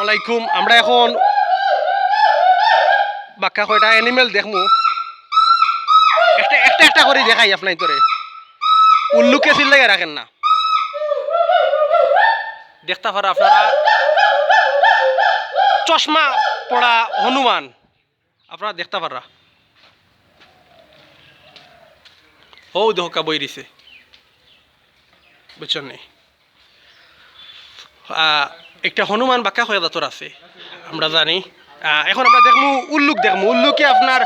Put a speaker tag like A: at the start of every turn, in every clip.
A: আসসালামাইকুম আমরা এখন বাক্কা কয়টা অ্যানিমেল দেখমু। একটা একটা একটা করে দেখাই আপনার তোরে। উল্লুকে সিল লাগে রাখেন না। দেখতে পারা আপনারা। চশমা পড়া হনুমান। আপনারা দেখতে পারা। ও দেহকা বই দিছে। বুঝছেন নি? আহ, একটা হনুমান বাঁকা হয়ে দাঁতর আছে, আমরা জানি। এখন আমরা দেখমু, উল্লুক দেখমু। উল্লুকে আপনার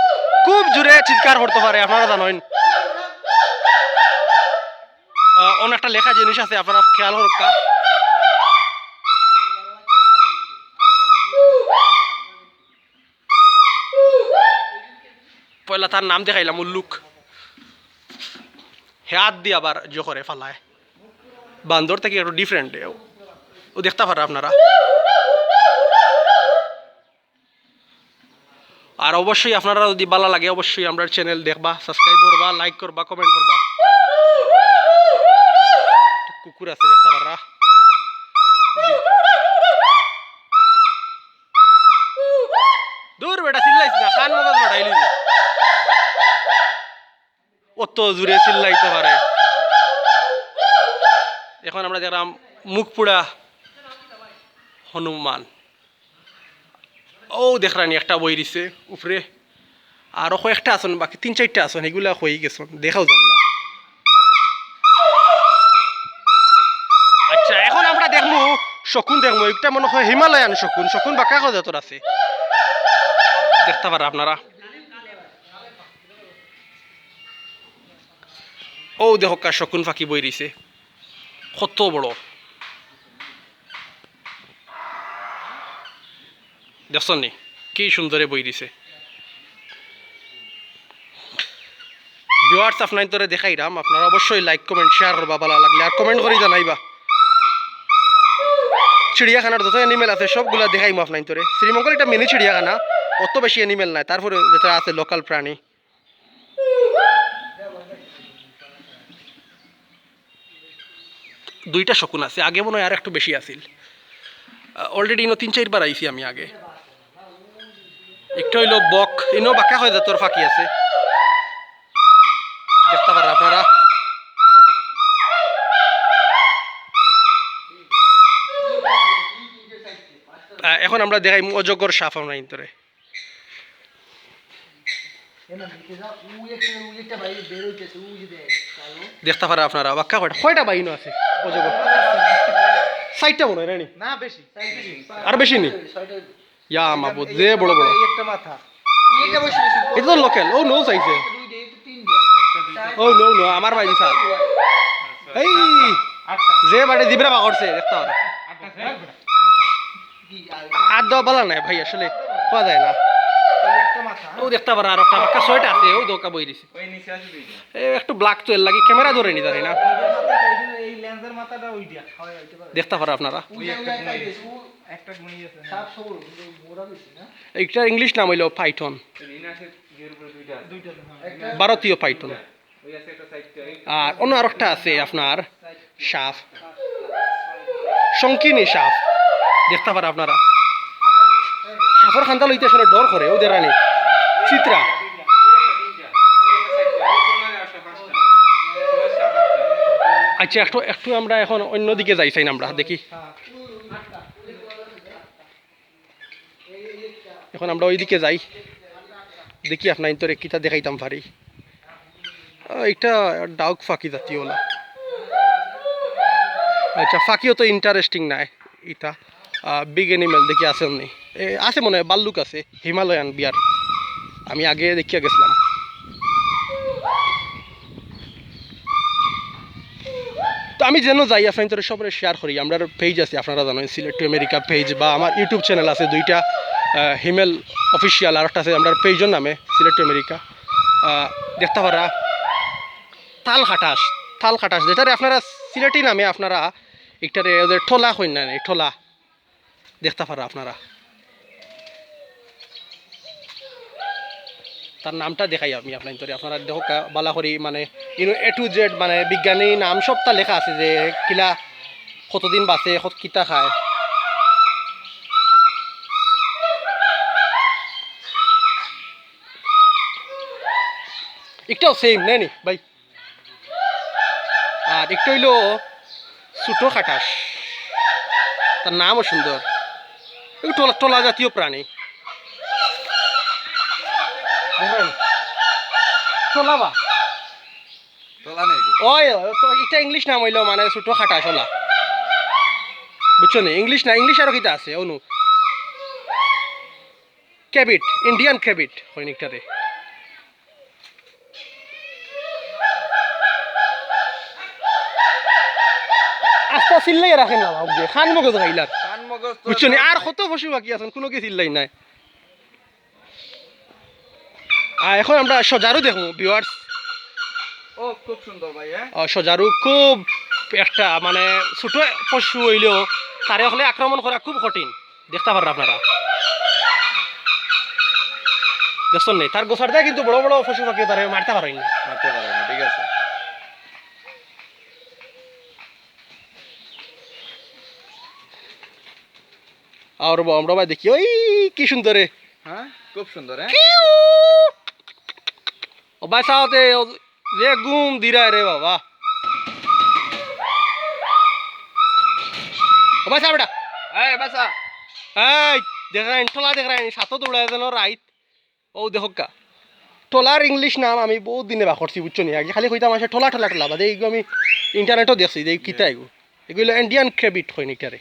A: খুব জোরে চিৎকার করতে পারে, আপনারা জানেন। অনেকটা লেখা জিনিস আছে, আপনারা খেয়াল করকা পয়লা তার নাম দেখাইলাম, উল্লুক। হাত দিয়ে আবার জো করে ফালায়। বান্দর থেকে একটু ডিফারেন্ট ও দেখতে পারে আপনারা। আর অবশ্যই আপনারা যদি ভালো লাগে, অবশ্যই আমরা চ্যানেল দেখবা সাবস্ক্রাইব করবা লাইক করবা কমেন্ট করবা। কুকুর আছে, দেখতে পারা বেটা অত জুড়ে চিল্লাইতে পারে। এখন আমরা দেখলাম মুখ পুড়া হনুমান। ও দেখলানি একটা বই দিছে, উপরে। আরও কয়েকটা আসন বাকি তিন চারটা আসন এগুলা হয়ে গেছেন দেখাও যান না আচ্ছা এখন আমরা দেখব শকুন দেখব একটা মনে হয় হিমালয়ান শকুন। শকুন বা কাগজ জাতর আছে। দেখতে পারা আপনারা। ও দেখো শকুন ফাঁকি বই দিছে। কত বড়। দেখছেন নি? কি সুন্দরে বই দিছে। ভিউয়ার্স আপনার তোরে দেখাইরাম আপনারা অবশ্যই লাইক কমেন্ট শেয়ার করবা ভালো লাগলে। আর কমেন্ট করে জানাইবা। চিড়িয়াখানার যত অ্যানিমেল আছে, সবগুলা দেখাইমু আপনার তোরে শ্রীমঙ্গল এটা মিনি চিড়িয়াখানা, অত বেশি অ্যানিমেল নাই। তারপরে যেটা আছে লোকাল প্রাণী। দুইটা শকুন আছে। আগে মনে হয় আর একটু বেশি আছিল। অলরেডি তিন চারবার আইছি আমি আগে। একটা হইল বক। ইনো বাঁকা হয়ে যায় তোর ফাঁকি আছে। দেখতে পারেন আপনারা। এখন আমরা দেখাই অজগর সাপ আমরা ইন্তরে দেখতে পারে আপনারা বাক্কা কয়টা কয়টা বাইনো আছে অজগর? সাইডটা মনে হয় রানি?
B: না বেশি
A: আর বেশি নেই ইয়া মাবুদ যে বড় বড়।
B: একটা মাথা। এইটা বেশি বেশি
A: এটা তো লোকাল ও নো চাইছে ও নো নো আমার ভাই স্যার এই! যে বাড়ি জিবরা বা করছে দেখতে পারে
B: আর
A: দেওয়া বলা নাই ভাই আসলে পাওয়া যায় না। ও দেখতে পারে আর একটা বাক্কা ছয়টা আছে ও দোকা বই দিছে। একটু ব্ল্যাক তো এর লাগে ক্যামেরা ধরে নি। জানি না দেখতে পারে আপনারা।
B: একটা একটা
A: ইংলিশ নাম হইল পাইথন। ভারতীয় পাইথন।
B: ওই আছে একটা সাইডটা
A: আর অন্য আরেকটা আছে আপনার সাপ শঙ্কিনী সাপ দেখতে পারে আপনারা। সাপের খান্তা লইতে আসলে ডর করে ওদের রানী। চিত্রা। আচ্ছা একটু একটু আমরা এখন অন্যদিকে যাই চাই না আমরা দেখি। এখন আমরা ওইদিকে যাই। দেখি আপনার ইন্তরে কিতা দেখাইতাম পারি এটা ডাউক ফাঁকি জাতীয় না। আচ্ছা ফাঁকিও তো ইন্টারেস্টিং নাই এটা বিগ এনিমেল দেখি আছে নি আছে মনে হয়, বাল্লুক আছে, হিমালয়ান বিয়ার। আমি আগে দেখিয়া গেছিলাম। তো আমি যেন যাই, আপনার তোর সবাই শেয়ার করি। আমরা পেজ আছে, আপনারা জানেন, সিলেট টু আমেরিকা পেজ বা আমার ইউটিউব চ্যানেল আছে দুইটা। হিমেল অফিসিয়াল আর একটা আছে, আমরা নামে, সিলেট আমেরিকা। দেখতে পারা তাল খাটাস তাল খাটাস যেটারে আপনারা সিলেটি নামে আপনারা, একটারে ওদের ঠোলা হই না ঠোলা। দেখতে পারা আপনারা। তার নামটা দেখাই আমি আপনার তোরে আপনারা দেখো বালা করি মানে ইনো এ টু জেড মানে বিজ্ঞানী নাম সবটা লেখা আছে যে, কিলা কতদিন বাঁচে, কত কিতা খায়। একটাও সেম নেনি ভাই আর একটু হইল ছোটো খাটাস। তার নামও সুন্দর। টলা টলা জাতীয় প্রাণী। টলা বা? ওই এটা ইংলিশ নাম হইল মানে ছোটো খাটাস ওলা। বুঝছ নি? ইংলিশ না ইংলিশ আরও কিতা আছে অনু? ক্যাবিট ইন্ডিয়ান ক্যাবিট হয় চিল্লাই রাখেন না ভাব। দিয়ে খান মগজ বুঝছ নি আর কত পশু বাকি আছেন কোনো কি চিল্লাই নাই। আর এখন আমরা সজারু দেখব ভিউয়ার্স
B: ও খুব সুন্দর ভাই হ্যাঁ
A: সজারু খুব একটা মানে ছোট পশু হইলেও তারে হলে আক্রমণ করা খুব কঠিন। দেখতে পারেন আপনারা। দেখছেন নেই? তার গোসার দেয় কিন্তু বড় বড় পশু পাখি তারে মারতে পারেন না।
B: মারতে পারে না ঠিক আছে
A: আর আমরা ভাই দেখি ওই কি সুন্দরে।
B: হ্যাঁ খুব সুন্দর হ্যাঁ।
A: ও ভাই সাথে যে গুম দিরা রে বাবা। ও ভাই সাহেবটা
B: এই বাসা
A: এই দেখাইন ঠোলা দেখাইন সাতো দৌড়ায় যেন রাইত। ও দেখো কা টোলার ইংলিশ নাম আমি বহুত দিনে বা করছি বুঝছ নি? আগে খালি কইতাম আসে ঠোলা ঠোলা ঠোলা বাদে এইগুলো আমি ইন্টারনেটও দেখছি যে কিতা এগু এগুলো ইন্ডিয়ান ক্রেবিট হয় নিটারে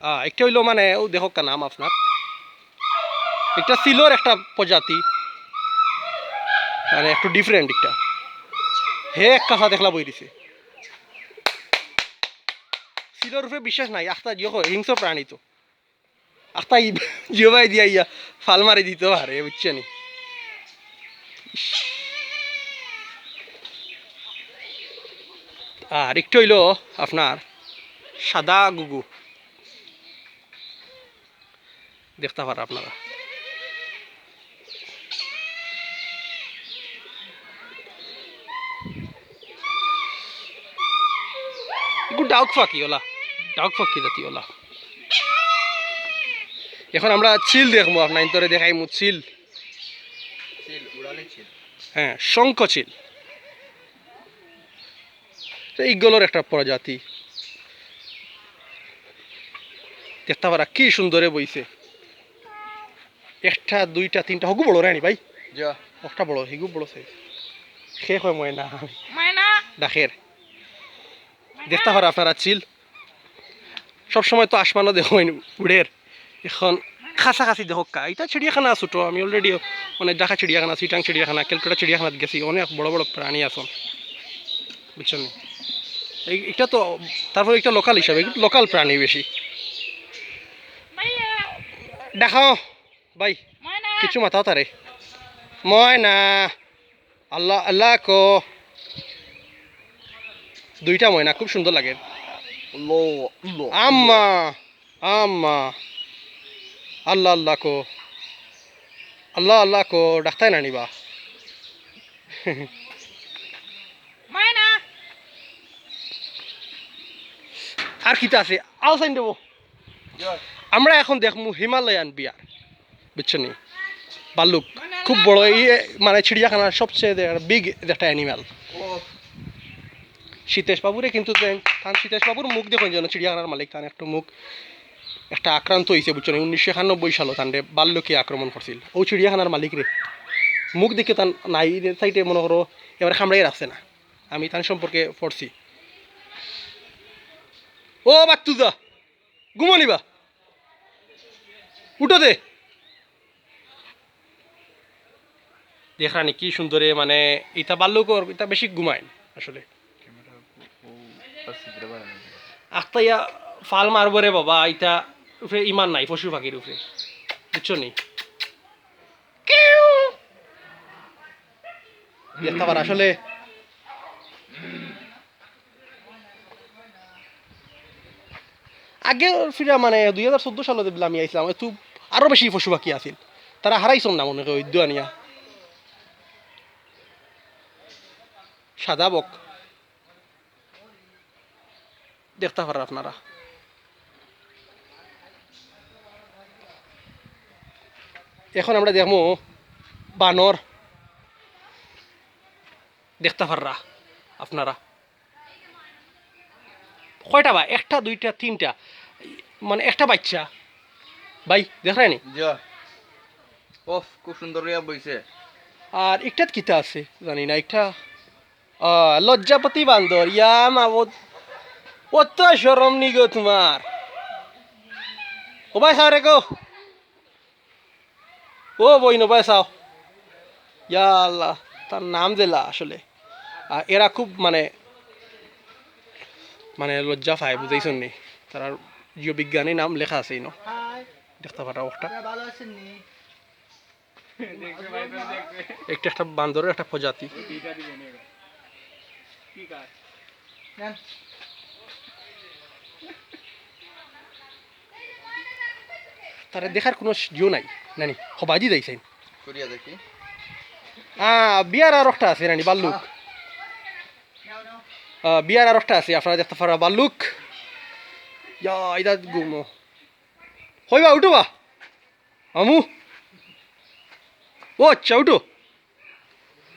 A: একটা হইল মানে ও দেখো কা নাম আপনার। একটা সিলোর একটা প্রজাতি। মানে একটু ডিফারেন্ট একটা। হে, এক কাঁচা দেখলা বই দিছে। সিলোর উপরে বিশ্বাস নাই। আখতা জিও হিংস্র প্রাণী তো। আখতা জিও ভাই দিয়া ইয়া ফাল মারি দিতে পারে বুঝছেনি আর একটু হইল আপনার সাদা গুগু। দেখতে পারে আপনারা। ডাউক ফাঁকি ওলা। ডাউক ফাঁকি জাতি ওলা। এখন আমরা চিল দেখব আপনার ইন্তরে দেখাই মু চিল হ্যাঁ শঙ্খ চিল এইগুলোর একটা প্রজাতি। দেখতে পারা কি সুন্দরে বইছে। একটা দুইটা তিনটা। হগু বড় রানি ভাই।
B: যা।
A: একটা বড় হিগু বড় সাইজ শেষ হয় ময়না
C: ময়না
A: ডাকের দেখতে পারা আপনারা চিল সবসময় তো আসমানও দেখো উড়ের এখন কাছাকাছি দেখো কা। এটা চিড়িয়াখানা আছো তো। আমি অলরেডি অনেক দেখা চিড়িয়াখানা সিটাং চিড়িয়াখানা ক্যালকাটা চিড়িয়াখানাত গেছি। অনেক বড় বড় প্রাণী আসন বুঝছেন এই এটা তো তারপর একটা লোকাল হিসাবে লোকাল প্রাণী বেশি দেখাও। ভাই
C: ময়না।
A: কিছু মাথাও তারে ময়না আল্লাহ আল্লাহ কো। দুইটা ময়না খুব সুন্দর লাগে।
B: লো লো
A: আম্মা আম্মা। আল্লাহ আল্লাহ কো। আল্লাহ আল্লাহ কো ডাক্তার না নিবা। আর কিতা আছে? আও সাইন দেবো। আমরা এখন দেখমু হিমালয়ান বিয়ার। বুঝছেন ভাল্লুক খুব বড় এই মানে চিড়িয়াখানার সবচেয়ে বিগ একটা অ্যানিম্যাল সীতেশ বাবুরে কিন্তু সীতেশ বাবুর মুখ দেখুন যেন, চিড়িয়াখানার মালিক তান একটা মুখ, একটা আক্রান্ত হয়েছে বুঝছেন উনিশশো একানব্বই সালে তান্ডে বাল্যকে আক্রমণ করছিল। ও চিড়িয়াখানার মালিক রে। মুখ দেখে তান নাই সাইডে মনে করো, এবার খামড়াই রাখছে না। আমি তার সম্পর্কে পড়ছি। ও বাত্তুদা ঘুমনিবা উঠো দে। দেখরানি কি সুন্দরে মানে ইটা বাল্যকর ইটা বেশি ঘুমায় আসলে। আখতা ফাল মারবো রে বাবা ইটা উপরে ইমান নাই পশু পাখির উপরে। বুঝছ নি? আসলে। আগে ফিরা মানে দুই হাজার চোদ্দ সালে আমি আইছিলাম একটু আরও বেশি পশু পাখি আছিল। তারা হারাইছন না মনে হয় উদ্য সাদা বক। দেখতে পারেন আপনারা। এখন আমরা দেখব বানর। দেখতে পাররা আপনারা। কয়টা বা? একটা দুইটা তিনটা। মানে একটা বাচ্চা। ভাই দেখলেনি
B: খুব সুন্দর বইছে।
A: আর একটা কিতা আছে? জানি না একটা লজ্জাপতি বান্দর। ইয়া মাবত কত সরম নি গো তোমার। ও ভাই সাও রে গো। ও বই নো ভাই সাও। ইয়া আল্লাহ তার নাম দিলা আসলে। আর এরা খুব মানে মানে লজ্জা পায় বুঝাইছেন নি? তার জীববিজ্ঞানী নাম লেখা আছে ইনো। দেখতে পারা ওটা
B: নি
A: একটা একটা বান্দরের একটা প্রজাতি। তারা দেখার কোনো জিও নাই। নানি সবাই যাইছেন
B: করিয়া দেখি।
A: আহ বিয়ার আর একটা আছে নানি বাল্লুক। বিয়ার আর একটা আছে আপনারা দেখতে পারা বাল্লুক। ইয়া এটা গুমো। হইবা উঠো বা আমু। ও আচ্ছা উঠো।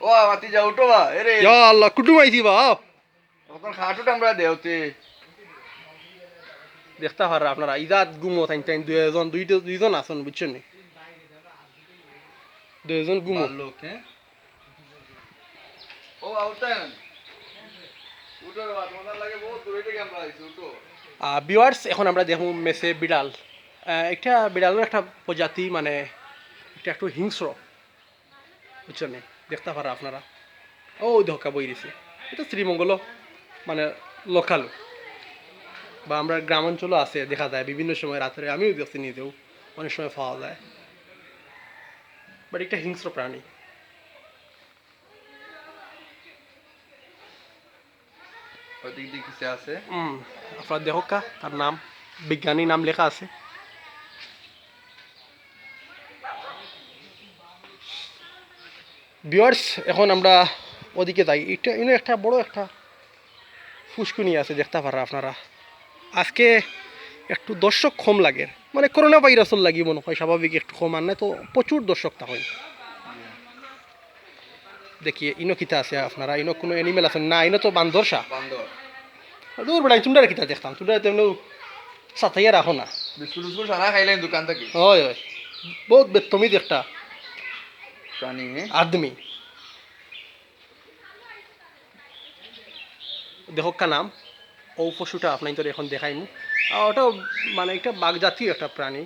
B: ও মাতি যা উঠো বা এরে
A: ইয়া আল্লাহ কুটুম আইছি বা আও।
B: তখন খাটুটা আমরা দেওতে
A: দেখতে পারা আপনারা ইজাত গুমো তাই তাই দুইজন দুইটা দুইজন আছেন বুঝছেন দুইজন গুমো।
B: লোক হ্যাঁ? ও আউটান। উঠো বা তোমার লাগে বহুত দূরে থেকে আমরা আইছি উঠো।
A: ভিউয়ার্স এখন আমরা দেখব মেসে বিড়াল। একটা বিড়ালের একটা প্রজাতি মানে এটা একটু হিংস্র। বুঝছেন? দেখতে পারা আপনারা। ও ধক্কা বই দিছে। এটা শ্রীমঙ্গল মানে লোকাল বা আমরা গ্রাম অঞ্চলও আছে দেখা যায় বিভিন্ন সময় রাত্রে আমিও দেখছি নিজেও অনেক সময় পাওয়া যায়। বাট একটা হিংস্র প্রাণী।
B: ওদিক আছে?
A: আপনার দেখো কা তার নাম বিজ্ঞানী নাম লেখা আছে। বিয়ার্স এখন আমরা ওদিকে যাই। এটা ইনো একটা বড় একটা ফুসকুনি আছে দেখতে পারা আপনারা। আজকে একটু দর্শক কম লাগে। মানে করোনা ভাইরাসের লাগি মনে হয় স্বাভাবিক একটু কম আর তো প্রচুর দর্শক তা হয়। দেখি ইনো কিতা আছে আপনারা? ইনো কোনো এনিমেল আছে? না ইনো তো
B: বান্দর
A: দূর বেড়াই তোমরা কিতা দেখতাম? তোমরা তেমন সাথাইয়া রাখো না।
B: দোকান থেকে।
A: হয় হয়। বহুত বেতমিজ একটা কা নাম ও পশুটা আপনার তো এখন ওটাও মানে একটা বাঘ জাতীয় একটা প্রাণী।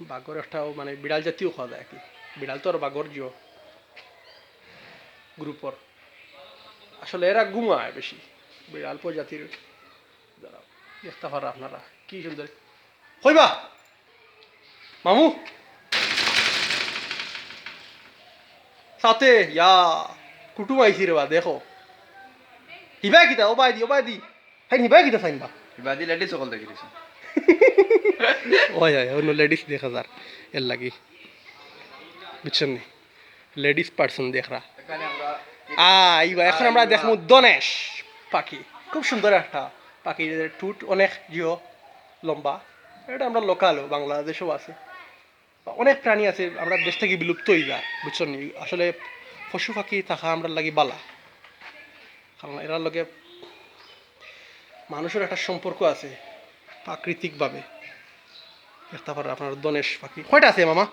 A: বাঘর একটা মানে বিড়াল জাতীয় খাওয়া যায় কি। বিড়াল তো আর বাঘর জিও। গ্রুপর আসলে এরা ঘুমায় বেশি। বিড়াল প্রজাতির দেখতে পারা আপনারা, কি সুন্দর। হইবা! মামু! সাথে ইয়া কুটুম আইছি রে বা দেখো। হিবাই কিতা ও by the O by the. হ্যাঁ হিবাই কিতা চাইন বা?
B: বাদি লেডি সকল দেখি দিছে।
A: ওই হয় অন্য লেডিস দেখা যার এর লাগি। বুঝছেন নি? লেডিস পার্সন দেখরা
B: আমরা
A: আইবা এখন আমরা দেখব দনেশ পাখি। খুব সুন্দর একটা পাখি ঠুট অনেক জিও লম্বা। এটা আমরা লোকালও বাংলাদেশেও আছে। অনেক প্রাণী আছে আমরা দেশ থেকে বিলুপ্ত হয়ে যায় বুঝছেন আসলে পশু পাখি থাকা আমরা লাগি বালা। কারণ এরার লগে মানুষের একটা সম্পর্ক আছে প্রাকৃতিকভাবে। দেখতে পারে আপনার দনেশ পাখি। কয়টা আছে মামা?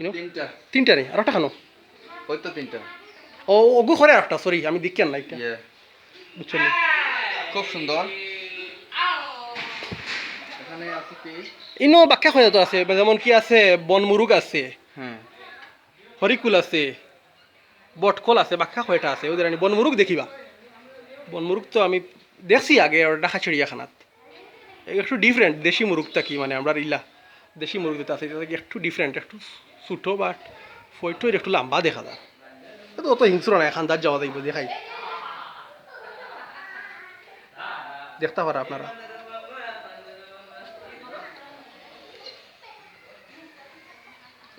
B: তিনটা।
A: তিনটা নেই আর একটা খানো
B: ওই তো তিনটা।
A: ও ওগু করে একটা সরি আমি দেখি না? বুঝছেন?
B: খুব সুন্দর।
A: ইনো বাক্যা হয়ে তো আছে যেমন কি আছে বনমুরুগ আছে
B: হ্যাঁ।
A: হরিকুল আছে বটকল আছে বাক্যা কয়টা আছে ওদের আনি বনমুরুগ দেখিবা। বনমুরুগ তো আমি দেখছি আগে ঢাকা চিড়িয়াখানাত একটু ডিফারেন্ট দেশি মুরুগটা কি মানে আমরা ইলা। দেশি মুরুগ যেটা আছে এটা একটু ডিফারেন্ট একটু ছোটো বাট ফয়টো একটু লম্বা দেখা যায়। তো অত হিংস্র নাই খান্দার যাওয়া যাইব দেখাই। দেখতে পারা আপনারা।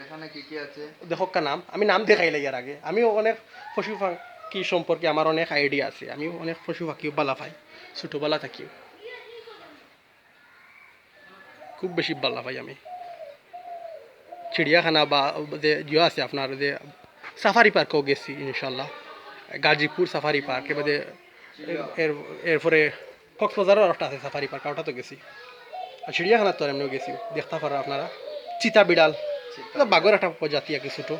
B: এখানে কি কি আছে?
A: দেখো কা নাম আমি নাম দেখাইলে ইয়ার আগে। আমিও অনেক পশু পাখি সম্পর্কে আমার অনেক আইডিয়া আছে। আমিও অনেক পশু পাখি বালা পাই ছোটোবেলা থাকিও। খুব বেশি বালা পাই আমি। চিড়িয়াখানা বা যে ইয়ে আছে আপনার যে সাফারি পার্কও গেছি ইনশাল্লাহ গাজীপুর সাফারি পার্ক এবারে এর এরপরে কক্সবাজারও একটা আছে সাফারি পার্ক ওটা তো গেছি। আর চিড়িয়াখানা তো এমনিও গেছি। দেখতে পারো আপনারা। চিতা বিড়াল বাঘের একটা প্রজাতি আর কি ছোটো।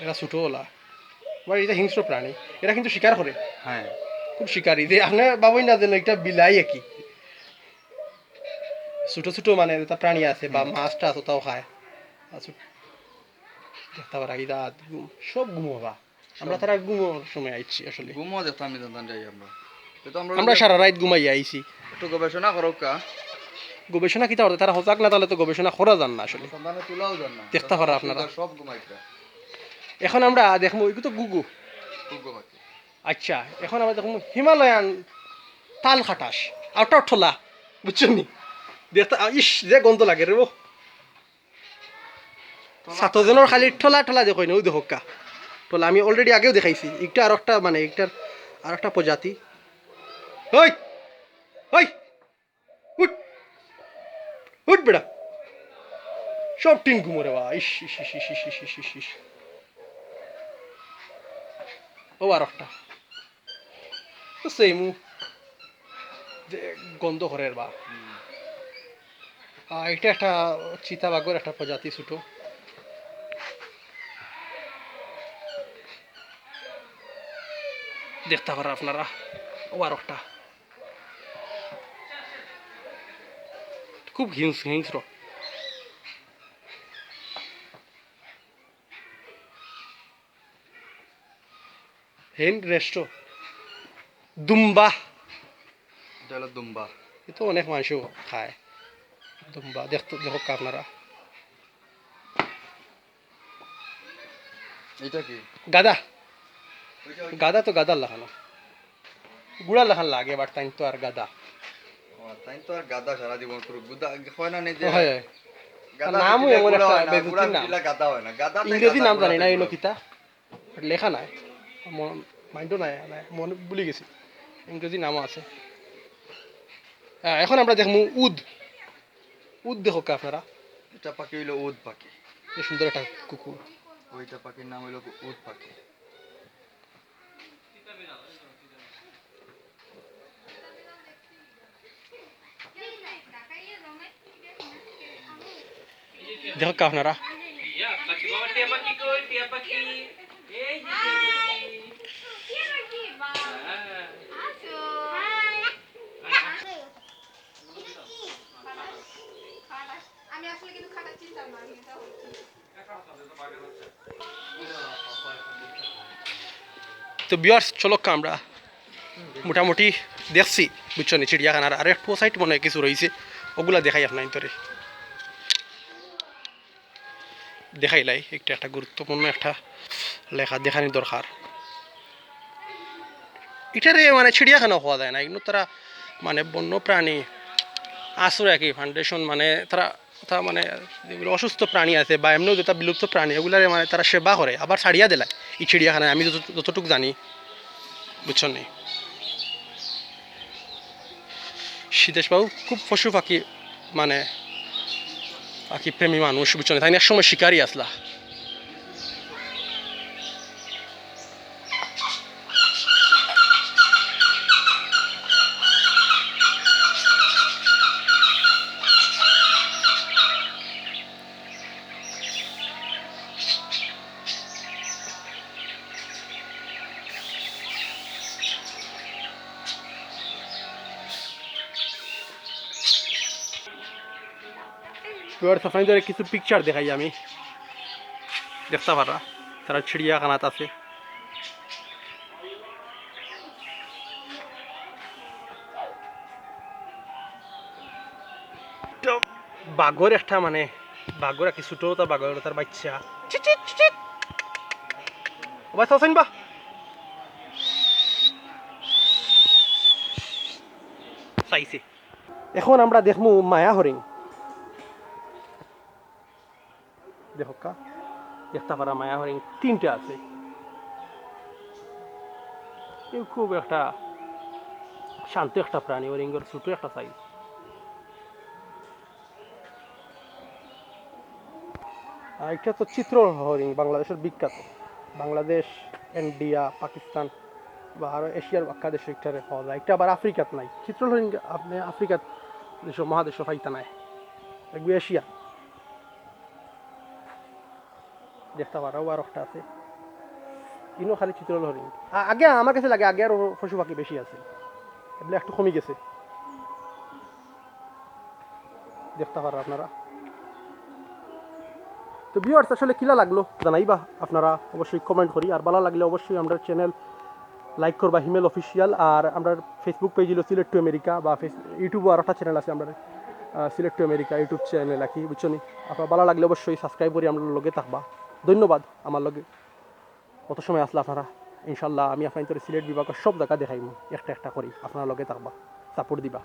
A: এরা ছোটো ওলা। বা এটা হিংস্র প্রাণী এরা কিন্তু শিকার করে
B: হ্যাঁ।
A: খুব শিকারি যে আপনার বাবুই না যেন একটা বিলাই একই ছোট ছোট মানে এটা প্রাণী আছে বা মাছটা আছে তাও খায়। আর ছোট- দেখতে রাত ঘুম, সব ঘুমোবা আমরা তারা ঘুমোর সময় আইছি আসলে।
B: ঘুমো দেখতাম যাই আমরা। আমরা
A: সারা রাত ঘুমাই আইছি
B: একটু গবেষণা করো কা
A: গবেষণা কিতা করতে তারা সজাগ না তাহলে তো গবেষণা করা যান না আসলে। দেখতে পারো আপনারা। এখন আমরা দেখব এগুলো তো গুগু। আচ্ছা এখন আমরা দেখব হিমালয়ান তাল খাটাস আউটার ঠোলা বুঝছেন নি? দেখতে ইস যে গন্ধ লাগে রে ও ছাত্রজনের খালি ঠোলা ঠোলা দেখো না? ওই দেখো কা। ঠোলা আমি অলরেডি আগেও দেখাইছি। একটা আর একটা মানে একটার আর একটা প্রজাতি ওই ওই উঠ! উঠ বেড়া সব টিন ঘুমোরে বা ইস ইস ইস ইস ইস ইস ইস ইস। ও আর একটা সেইমু যে গন্ধ করে বা এটা একটা চিতাবাগর একটা প্রজাতি ছোটো দেখতে পারেন আপনারা। ও আর একটা খুব হিংস হিংস্র। হেন রেস্টো দুম্বা।
B: দুম্বা।
A: এ তো অনেক মানুষও খায়। দুম্বা দেখতে দেখো আপনারা
B: এটা কি?
A: গাদা। গাদা তো গাদার লাগানো গুড়া লাগান লাগে বাট তাই তো আর গাদা।
B: তাই তো আর গাদা সারা জীবন করুক গুদা হয় না নিজে
A: হয় হয়। নামও এমন একটা
B: হয় না,
A: বেগুতির
B: গুড়া
A: নাম।
B: গাদা হয় না। গাদা
A: ইংরেজি নাম জানি না এনো কিতা লেখা নাই। মাইন্ডও নাই নাই মনে ভুলে গেছি। ইংরেজি নামও আছে। হ্যাঁ, এখন আমরা দেখব উদ। উদ দেখো আপনারা?
B: এটা পাখি হইল উদ পাখি।
A: সুন্দর একটা কুকুর।
B: ওইটা পাখির নাম হইল উদ পাখি।
A: দেখো কা আপনারা
D: আমি আসলে কিন্তু খাটা চিনতাম না আমি
A: তো বিয়ার্স চলো আমরা মোটামুটি দেখছি বুঝছ নি চিড়িয়াখানার আর একটু সাইড মনে হয় কিছু রয়েছে ওগুলা দেখাই আপনার তোরে দেখাইলাই একটা একটা গুরুত্বপূর্ণ একটা লেখা দেখানি দরকার। এটারে মানে চিড়িয়াখানা হওয়া যায় না এগুলো তারা মানে বন্য প্রাণী আর কি ফাউন্ডেশন মানে তারা তা মানে যেগুলো অসুস্থ প্রাণী আছে বা এমনিও যেটা বিলুপ্ত প্রাণী ওগুলারে মানে তারা সেবা করে, আবার ছাড়িয়া দিলায় এই চিড়িয়াখানায়। আমি যত, যতটুকু জানি, বুঝছ নি? সিদ্ধেশবাবু খুব পশু পাখি মানে পাখি প্রেমী মানুষ বুঝছ না? তাই না? একসময় শিকারই আসলা। এবার সাফাই কিছু পিকচার দেখাই আমি। দেখতে পারা, তারা চিড়িয়াখানাত আছে। তো বাঘর একটা মানে বাঘর কি ছোট, তার বাঘর তার বাচ্চা। চিট ও বা চাইছে। এখন আমরা দেখমু মায়া হরিণ। দেখো, কা? দেখতে মায়া হরিণ তিনটে আছে। এ খুব একটা শান্ত একটা প্রাণী হরিঙ্গর ছোট একটা সাইজ আর এটা তো চিত্র হরিণ বাংলাদেশের বিখ্যাত। বাংলাদেশ, ইন্ডিয়া, পাকিস্তান বা আরও এশিয়ার বাক্কা দেশে একটারে পাওয়া যায়। একটা আবার আফ্রিকাত নাই। চিত্র হরিণ আপনি আফ্রিকাত দেশ, মহাদেশ পাইতা নাই। এগুলো এশিয়া। দেখতে পারো আর একটা আছে। ইনো খালি চিত্র হরিণ আগে আমার কাছে লাগে, আগে আরও পশু পাখি বেশি আছে এগুলো একটু কমে গেছে। দেখতে পারো আপনারা। তো ভিউয়ার্স আসলে কিলা লাগল জানাইবা আপনারা? অবশ্যই কমেন্ট করি আর ভালো লাগলে অবশ্যই আমরা চ্যানেল লাইক করবা হিমেল অফিসিয়াল আর আমরা ফেসবুক পেজ হলো সিলেক্ট টু আমেরিকা বা ইউটিউবও আর একটা চ্যানেল আছে আমরা select to America YouTube channel রাখি বুঝছ নি? আপনার ভালো লাগলে অবশ্যই সাবস্ক্রাইব করি আমরা লগে থাকবা। ধন্যবাদ আমার লগে। কত সময় আসলে আপনারা? ইনশাল্লাহ আমি আপনার সিলেট বিভাগের সব জায়গা দেখাইম। একটা একটা করি। আপনার লগে থাকবা। সাপোর্ট দিবা।